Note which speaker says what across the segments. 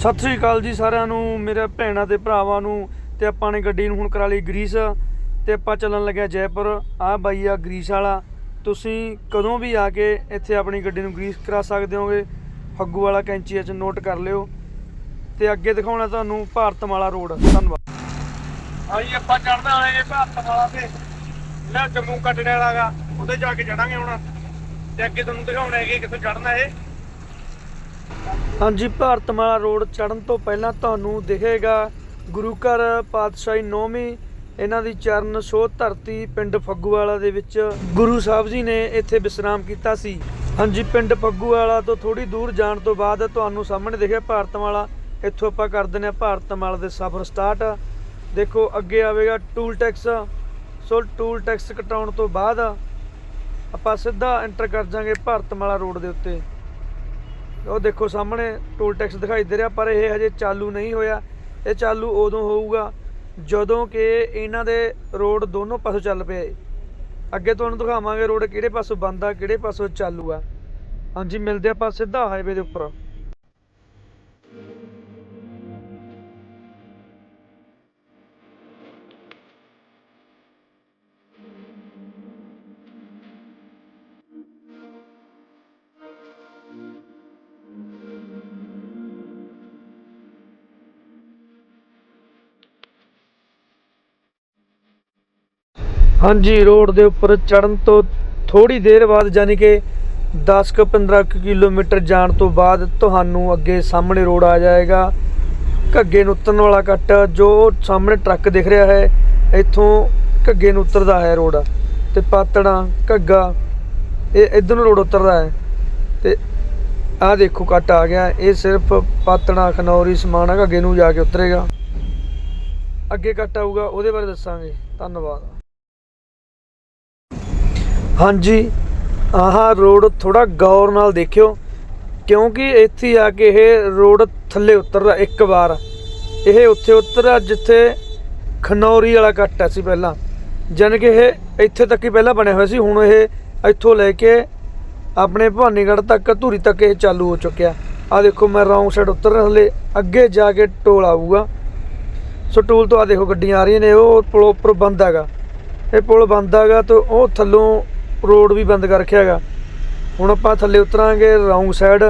Speaker 1: ਸਤਿ ਸ੍ਰੀ ਅਕਾਲ ਜੀ ਸਾਰਿਆਂ ਨੂੰ, ਮੇਰੇ ਭੈਣਾਂ ਤੇ ਭਰਾਵਾਂ ਨੂੰ, ਤੇ ਆਪਾਂ ਨੇ ਗੱਡੀ ਨੂੰ ਹੁਣ ਕਰਾ ਲਈ ਗਰੀਸ, ਤੇ ਆਪਾਂ ਚੱਲਣ ਲੱਗਿਆ ਜੈਪੁਰ। ਆਹ ਬਾਈ ਆ ਗਰੀਸ ਵਾਲਾ। ਤੁਸੀਂ ਕਦੋਂ ਵੀ ਆ ਕੇ ਇੱਥੇ ਆਪਣੀ ਗੱਡੀ ਨੂੰ ਗਰੀਸ ਕਰਾ ਸਕਦੇ ਹੋਗੇ ਫੱਗੂ ਵਾਲਾ ਕੈਂਚੀ ਚ ਨੋਟ ਕਰ ਲਿਓ। ਤੇ ਅੱਗੇ ਦਿਖਾਉਣਾ ਤੁਹਾਨੂੰ ਭਾਰਤਮਾਲਾ ਰੋਡ। ਧੰਨਵਾਦ। ਹਾਂਜੀ ਆਪਾਂ ਚੜਦਾ ਆਏ ਭਾਰਤਮਾਲਾ ਤੇ। ਲੈ ਜੰਮੂ ਕੱਟਣੇ ਵਾਲਾਗਾ ਉਹਦੇ ਜਾ ਕੇ ਚੜਾਂਗੇ ਹੁਣ। ਤੇ ਅੱਗੇ ਤੁਹਾਨੂੰ ਦਿਖਾਉਣਾ ਹੈ ਕਿ ਕਿੱਥੋਂ ਚੜਨਾ ਇਹ। ਹਾਂਜੀ ਭਾਰਤਮਾਲਾ ਰੋਡ ਚੜਨ ਤੋਂ ਪਹਿਲਾਂ ਤੁਹਾਨੂੰ ਦਿਖੇਗਾ ਗੁਰੂ ਘਰ ਪਾਤਸ਼ਾਹੀ ਨੌਵੀਂ, ਇਹਨਾਂ ਦੀ ਚਰਨ ਛੋਹ ਧਰਤੀ ਪਿੰਡ ਫੱਗੂਵਾਲਾ ਦੇ ਵਿੱਚ। ਗੁਰੂ ਸਾਹਿਬ ਜੀ ਨੇ ਇੱਥੇ ਵਿਸਰਾਮ ਕੀਤਾ ਸੀ। ਹਾਂਜੀ, ਪਿੰਡ ਫੱਗੂਵਾਲਾ ਤੋਂ ਥੋੜੀ ਦੂਰ ਜਾਣ ਤੋਂ ਬਾਅਦ ਤੁਹਾਨੂੰ ਸਾਹਮਣੇ ਦਿਖਿਆ ਭਾਰਤਮਾਲਾ ਇੱਥੋਂ ਆਪਾਂ ਕਰ ਦਿੰਦੇ ਹਾਂ ਭਾਰਤਮਾਲਾ ਦੇ ਸਫ਼ਰ ਸਟਾਰਟ। ਦੇਖੋ, ਅੱਗੇ ਆਵੇਗਾ toll tax. So toll tax ਕਟਾਉਣ ਤੋਂ ਬਾਅਦ ਆਪਾਂ ਸਿੱਧਾ ਐਂਟਰ ਕਰ ਜਾਾਂਗੇ ਭਾਰਤਮਾਲਾ ਰੋਡ ਦੇ ਉੱਤੇ। ਉਹ ਦੇਖੋ ਸਾਹਮਣੇ ਟੋਲ ਟੈਕਸ ਦਿਖਾਈ ਦੇ ਰਿਹਾ, ਪਰ ਇਹ ਹਜੇ ਚਾਲੂ ਨਹੀਂ ਹੋਇਆ। ਇਹ ਚਾਲੂ ਉਦੋਂ ਹੋਊਗਾ ਜਦੋਂ ਕਿ ਇਹਨਾਂ ਦੇ ਰੋਡ ਦੋਨੋਂ ਪਾਸੋਂ ਚੱਲ ਪਏ। ਅੱਗੇ ਤੁਹਾਨੂੰ ਦਿਖਾਵਾਂਗੇ ਰੋਡ ਕਿਹੜੇ ਪਾਸੋਂ ਬੰਦ ਆ, ਕਿਹੜੇ ਪਾਸੋਂ ਚਾਲੂ ਆ। ਹਾਂਜੀ, ਮਿਲਦੇ ਆਪਾਂ ਸਿੱਧਾ ਹਾਈਵੇ ਦੇ ਉੱਪਰ। ਹਾਂਜੀ, ਰੋਡ ਦੇ ਉੱਪਰ ਚੜਨ ਤੋਂ ਥੋੜੀ ਦੇਰ ਬਾਅਦ ਯਾਨੀ ਕਿ 10 ਕੁ 15 ਕੁ ਕਿਲੋਮੀਟਰ ਜਾਣ ਤੋਂ ਬਾਅਦ ਤੁਹਾਨੂੰ ਅੱਗੇ ਸਾਹਮਣੇ ਰੋਡ ਆ ਜਾਏਗਾ। ਘੱਗੇ ਨੂੰ ਉਤਰਨ ਵਾਲਾ ਕੱਟ ਜੋ ਸਾਹਮਣੇ ਟਰੱਕ ਦਿਖ ਰਿਹਾ ਹੈ, ਇੱਥੋਂ ਘੱਗੇ ਨੂੰ ਉਤਰਦਾ ਹੈ ਰੋਡ ਤੇ ਪਾਤੜਾ, ਘੱਗਾ, ਇਹ ਇਧਰ ਨੂੰ ਰੋਡ ਉਤਰਦਾ ਹੈ ਤੇ ਆਹ ਦੇਖੋ ਕੱਟ ਆ ਗਿਆ, ਇਹ ਸਿਰਫ ਪਾਤੜਾ, ਖਨੌਰੀ ਸਮਾਣਾ ਘੱਗੇ ਨੂੰ ਜਾ ਕੇ ਉਤਰੇਗਾ। ਅੱਗੇ ਕੱਟ ਆਊਗਾ, ਉਹਦੇ ਬਾਰੇ ਦੱਸਾਂਗੇ। ਧੰਨਵਾਦ। ਹਾਂਜੀ, ਆਹ ਰੋਡ ਥੋੜਾ ਗੌਰ ਨਾਲ ਦੇਖਿਓ, ਕਿਉਂਕਿ ਇੱਥੇ ਆ ਕੇ ਇਹ ਰੋਡ ਥੱਲੇ ਉਤਰਦਾ ਇੱਕ ਵਾਰ। ਇਹ ਉੱਥੇ ਉਤਰਿਆ ਜਿੱਥੇ ਖਨੌਰੀ ਵਾਲਾ ਕੱਟ ਸੀ ਪਹਿਲਾਂ। ਜਾਣੀ ਕਿ ਇਹ ਇੱਥੇ ਤੱਕ ਹੀ ਪਹਿਲਾਂ ਬਣਿਆ ਹੋਇਆ ਸੀ, ਹੁਣ ਇਹ ਇੱਥੋਂ ਲੈ ਕੇ ਆਪਣੇ ਭਵਾਨੀਗੜ੍ਹ ਤੱਕ, ਧੂਰੀ ਤੱਕ ਇਹ ਚਾਲੂ ਹੋ ਚੁੱਕਿਆ। ਆ ਦੇਖੋ, ਮੈਂ ਰੌਂਗ ਸਾਈਡ ਉਤਰ ਰਿਹਾ, ਹਲੇ ਅੱਗੇ ਜਾ ਕੇ ਟੋਲ ਆਊਗਾ। ਸੋ ਟੋਲ ਤੋਂ ਆ ਦੇਖੋ, ਗੱਡੀਆਂ ਆ ਰਹੀਆਂ ਨੇ, ਉਹ ਪੁਲ ਉੱਪਰ ਬੰਦ ਹੈਗਾ। ਇਹ ਪੁਲ ਬੰਦ ਹੈਗਾ ਤੇ ਉਹ ਥੱਲੋਂ ਰੋਡ ਵੀ ਬੰਦ ਕਰ ਰੱਖਿਆ ਹੈਗਾ। ਹੁਣ ਆਪਾਂ ਥੱਲੇ ਉਤਰਾਂਗੇ ਰੌਂਗ ਸਾਈਡ।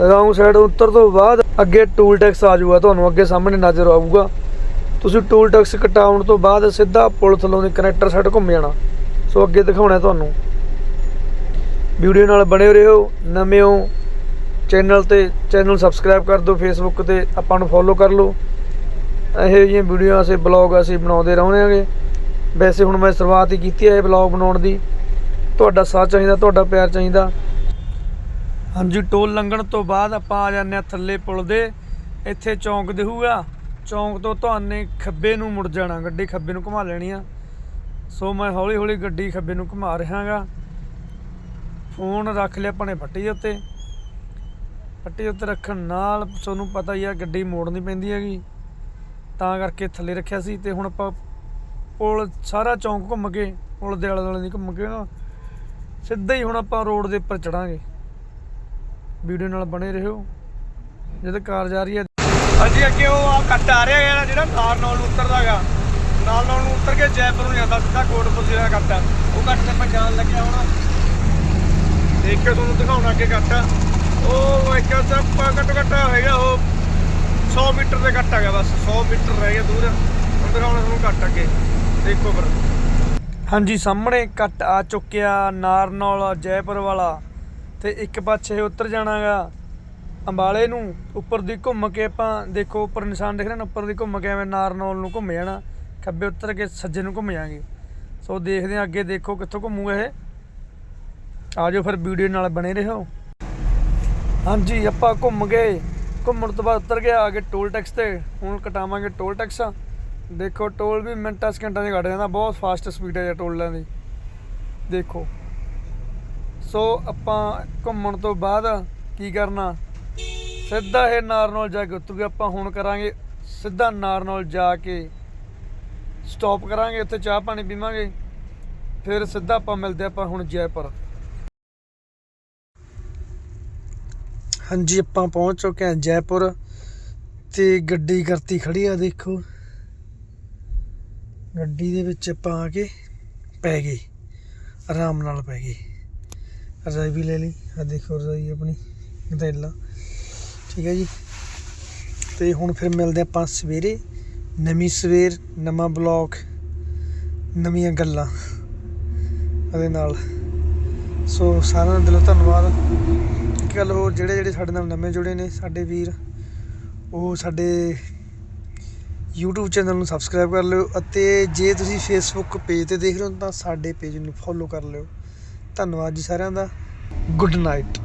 Speaker 1: ਰੌਂਗ ਸਾਈਡ ਉਤਰ ਤੋਂ ਬਾਅਦ ਅੱਗੇ ਟੂਲ ਟੈਕਸ ਆ ਜਾਊਗਾ, ਤੁਹਾਨੂੰ ਅੱਗੇ ਸਾਹਮਣੇ ਨਜ਼ਰ ਆਊਗਾ। ਤੁਸੀਂ ਟੂਲ ਟੈਕਸ ਕਟਾਉਣ ਤੋਂ ਬਾਅਦ ਸਿੱਧਾ ਪੁਲ ਥੱਲੋਂ ਦੀ ਕਨੈਕਟਰ ਸਾਈਡ ਘੁੰਮ ਜਾਣਾ। ਸੋ ਅੱਗੇ ਦਿਖਾਉਣਾ ਤੁਹਾਨੂੰ। ਵੀਡੀਓ ਨਾਲ ਬਣੇ ਰਹੋ, ਨਵੇਂ ਹੋ, ਚੈਨਲ ਤੇ ਚੈਨਲ ਸਬਸਕ੍ਰਾਈਬ ਕਰ ਦਿਓ ਫੇਸਬੁੱਕ ਤੇ ਆਪਾਂ ਨੂੰ ਫੋਲੋ ਕਰ ਲਓ। ਇਹੋ ਜਿਹੀਆਂ ਵੀਡੀਓ ਅਸੀਂ ਬਲੌਗ ਅਸੀਂ ਬਣਾਉਂਦੇ ਰਹਿੰਦੇ ਹਾਂਗੇ। ਵੈਸੇ ਹੁਣ ਮੈਂ ਸ਼ੁਰੂਆਤ ਹੀ ਕੀਤੀ ਹੈ ਇਹ ਬਲੌਗ ਬਣਾਉਣ ਦੀ। ਤੁਹਾਡਾ ਸਾਥ ਚਾਹੀਦਾ, ਤੁਹਾਡਾ ਪਿਆਰ ਚਾਹੀਦਾ। ਹਾਂਜੀ, ਟੋਲ ਲੰਘਣ ਤੋਂ ਬਾਅਦ ਆਪਾਂ ਆ ਜਾਂਦੇ ਆ ਥੱਲੇ ਪੁਲ ਦੇ। ਇੱਥੇ ਚੌਂਕ ਦਿਖੂਗਾ। ਚੌਂਕ ਤੋਂ ਤੁਹਾਨੂੰ ਖੱਬੇ ਨੂੰ ਮੁੜ ਜਾਣਾ, ਗੱਡੀ ਖੱਬੇ ਨੂੰ ਘੁਮਾ ਲੈਣੀ ਆ। ਸੋ ਮੈਂ ਹੌਲੀ ਹੌਲੀ ਗੱਡੀ ਖੱਬੇ ਨੂੰ ਘੁਮਾ ਰਿਹਾਗਾ। ਫੋਨ ਰੱਖ ਲਿਆ ਆਪਣੇ ਫੱਟੀ ਦੇ ਉੱਤੇ। ਫੱਟੀ ਉੱਤੇ ਰੱਖਣ ਨਾਲ ਤੁਹਾਨੂੰ ਪਤਾ ਹੀ ਆ, ਗੱਡੀ ਮੋੜਨੀ ਪੈਂਦੀ ਹੈਗੀ। ਤਾਂ ਕਰਕੇ ਥੱਲੇ ਰੱਖਿਆ ਸੀ ਤੇ ਹੁਣ ਆਪਾਂ ਪੁਲ ਸਾਰਾ ਚੌਂਕ ਘੁੰਮ ਕੇ, ਪੁਲ ਦੇ ਆਲੇ ਦੁਆਲੇ ਦੀ ਘੁੰਮ ਕੇ ਨਾ, ਸਿੱਧਾ ਹੀ ਹੁਣ ਆਪਾਂ ਰੋਡ ਦੇ ਉੱਪਰ ਚੜਾਂਗੇ। ਵੀਡੀਓ ਨਾਲ ਬਣੇ ਰਹੋ। ਜਦ ਕਾਰ ਜਾ ਰਹੀ ਹੈ। ਹਾਂਜੀ, ਅੱਗੇ ਉਹ ਆ ਕੱਟ ਆ ਰਿਹਾ ਹੈਗਾ ਜਿਹੜਾ ਨਾਰਨੌਲ ਨੂੰ ਉਤਰਦਾਗਾ ਨਾਰਨੌਲ ਨੂੰ ਉਤਰ ਕੇ ਜੈਪੁਰ ਨੂੰ ਜਾਂਦਾ, ਸਿੱਧਾ ਕੋਟਪੁਰ ਜ਼ਿਲ੍ਹਾ ਕੱਟ ਆ। ਉਹ ਕੱਟ ਤੇ ਆਪਾਂ ਜਾਣ ਲੱਗਿਆ ਹੁਣ। ਦੇਖ ਕੇ ਤੁਹਾਨੂੰ ਦਿਖਾਉਣਾ ਅੱਗੇ ਕੱਟ। ਆ। ਉਹ ਇੱਕ ਤਾਂ ਘੱਟ ਘੱਟ ਹੈਗਾ, ਉਹ 100 ਮੀਟਰ ਦੇ ਕੱਟ ਹੈਗਾ ਬਸ 100 ਮੀਟਰ ਰਹਿ ਗਿਆ ਦੂਰ। ਹੁਣ ਦਿਖਾਉਣਾ ਤੁਹਾਨੂੰ ਕੱਟ ਅੱਗੇ। ਦੇਖੋ ਫਿਰ। ਹਾਂਜੀ, ਸਾਹਮਣੇ ਕੱਟ ਆ ਚੁੱਕਿਆ ਨਾਰਨੌਲ ਜੈਪੁਰ ਵਾਲਾ ਤੇ ਇੱਕ ਪਾਸੇ ਉਤਰ ਜਾਣਾਗਾ ਅੰਬਾਲੇ ਨੂੰ। ਉੱਪਰ ਦੀ ਘੁੰਮ ਕੇ ਆਪਾਂ ਦੇਖੋ, ਉੱਪਰ ਨਿਸ਼ਾਨ ਦਿਖ ਰਹੇ ਨਾ, ਉੱਪਰ ਦੀ ਘੁੰਮ ਕੇ ਐਵੇਂ ਨਾਰਨੌਲ ਨੂੰ ਘੁੰਮ ਜਾਣਾ। ਖੱਬੇ ਉੱਤਰ ਕੇ ਸੱਜੇ ਨੂੰ ਘੁੰਮ ਜਾਾਂਗੇ। ਸੋ ਦੇਖਦੇ ਹਾਂ ਅੱਗੇ ਦੇਖੋ ਕਿੱਥੋਂ ਘੁੰਮੂਗਾ ਇਹ। ਆਜੋ ਫਿਰ ਵੀਡੀਓ ਨਾਲ ਬਣੇ ਰਹੋ। ਹਾਂਜੀ, ਆਪਾਂ ਘੁੰਮ ਗਏ। ਘੁੰਮਣ ਤੋਂ ਬਾਅਦ ਉਤਰ ਗਿਆ ਅੱਗੇ ਟੋਲ ਟੈਕਸ ਤੇ। ਹੁਣ ਕਟਾਵਾਂਗੇ ਟੋਲ ਟੈਕਸ। ਦੇਖੋ, ਟੋਲ ਵੀ ਮਿੰਟਾਂ, ਸਕਿੰਟਾਂ 'ਚ ਕੱਟ ਜਾਂਦਾ। ਬਹੁਤ ਫਾਸਟ ਸਪੀਡ ਹੈ ਟੋਲਾਂ ਦੀ। ਦੇਖੋ। ਸੋ ਆਪਾਂ ਘੁੰਮਣ ਤੋਂ ਬਾਅਦ ਕੀ ਕਰਨਾ? ਸਿੱਧਾ ਇਹ ਨਾਰਨੌਲ ਜਾ ਕੇ ਉਤਰ ਆਪਾਂ ਹੁਣ ਕਰਾਂਗੇ ਸਿੱਧਾ ਨਾਰਨੌਲ ਜਾ ਕੇ ਸਟਾਪ ਕਰਾਂਗੇ। ਉੱਥੇ ਚਾਹ ਪਾਣੀ ਪੀਵਾਂਗੇ। ਫਿਰ ਸਿੱਧਾ ਆਪਾਂ ਮਿਲਦੇ ਆਪਾਂ ਹੁਣ ਜੈਪੁਰ। ਹਾਂਜੀ, ਆਪਾਂ ਪਹੁੰਚ ਚੁੱਕੇ ਹਾਂ ਜੈਪੁਰ। ਤੇ ਗੱਡੀ ਕਰਤੀ ਖੜੀ ਆ, ਦੇਖੋ। ਗੱਡੀ ਦੇ ਵਿੱਚ ਆਪਾਂ ਆ ਕੇ ਪੈ ਗਏ। ਆਰਾਮ ਨਾਲ ਪੈ ਗਏ। ਰਜ਼ਾਈ ਵੀ ਲੈ ਲਈ। ਆ ਦੇਖੋ ਰਜ਼ਾਈ ਆਪਣੀ, ਗਦੈਲਾ। ਠੀਕ ਹੈ ਜੀ। ਤੇ ਹੁਣ ਫਿਰ ਮਿਲਦੇ ਆਪਾਂ ਸਵੇਰੇ। ਨਵੀਂ ਸਵੇਰ, ਨਵਾਂ ਬਲੌਗ, ਨਵੀਆਂ ਗੱਲਾਂ ਉਹਦੇ ਨਾਲ। ਸੋ ਸਾਰਿਆਂ ਦਾ ਦਿਲੋਂ ਧੰਨਵਾਦ। ਇੱਕ ਗੱਲ ਹੋਰ, ਜਿਹੜੇ ਜਿਹੜੇ ਸਾਡੇ ਨਾਲ ਨਵੇਂ ਜੁੜੇ ਨੇ, ਸਾਡੇ ਵੀਰ, ਉਹ ਸਾਡੇ YouTube ਚੈਨਲ ਨੂੰ ਸਬਸਕ੍ਰਾਈਬ ਕਰ ਲਿਓ ਅਤੇ ਜੇ ਤੁਸੀਂ Facebook ਪੇਜ ਤੇ ਦੇਖ ਰਹੇ ਹੋ ਤਾਂ ਸਾਡੇ ਪੇਜ ਨੂੰ ਫੋਲੋ ਕਰ ਲਿਓ। ਧੰਨਵਾਦ ਜੀ ਸਾਰਿਆਂ ਦਾ। Good night